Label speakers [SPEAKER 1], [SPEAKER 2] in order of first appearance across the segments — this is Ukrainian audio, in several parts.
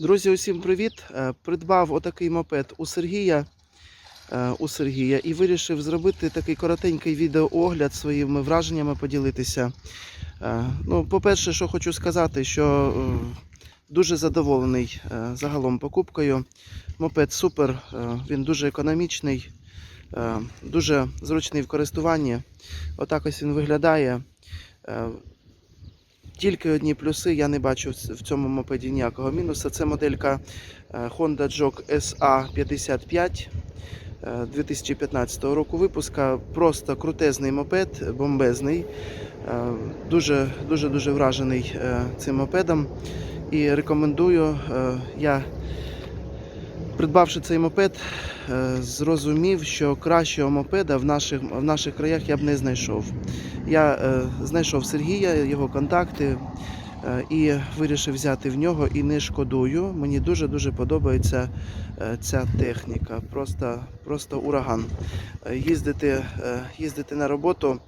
[SPEAKER 1] Друзі, усім привіт! Е, Придбав отакий мопед у Сергія. е, У Сергія і вирішив зробити такий коротенький відеоогляд своїми враженнями поділитися. Е, Ну, по-перше, що хочу сказати, що дуже задоволений загалом покупкою. Мопед супер, він дуже економічний, дуже зручний в користуванні. Отак ось він виглядає. Е, тільки одні плюси, я не бачу в цьому мопеді ніякого мінуса. Це моделька е, Honda Jog SA55 е, 2015 року випуска. Просто крутезний мопед, бомбезний. Е, Дуже вражений е, цим мопедом. І рекомендую. Е, Я, придбавши цей мопед, е, зрозумів, що кращого мопеда в наших, в наших краях я б не знайшов. Я е, знайшов Сергія, його контакти е, і вирішив взяти в нього і не шкодую. Мені дуже-дуже подобається ця техніка. Просто, просто ураган. Їздити, їздити на роботу.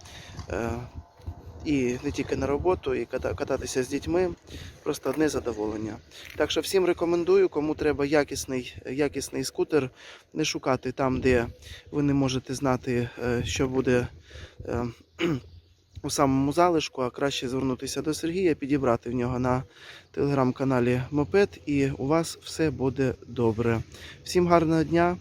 [SPEAKER 1] І не тільки на роботу, і кататися з дітьми просто одне задоволення. Так що всім рекомендую, кому треба якісний, якісний скутер, не шукати там, де ви не можете знати, е, що буде е, у самому залишку, а краще звернутися до Сергія, підібрати в нього на телеграм-каналі Мопед, і у вас все буде добре. Всім гарного дня,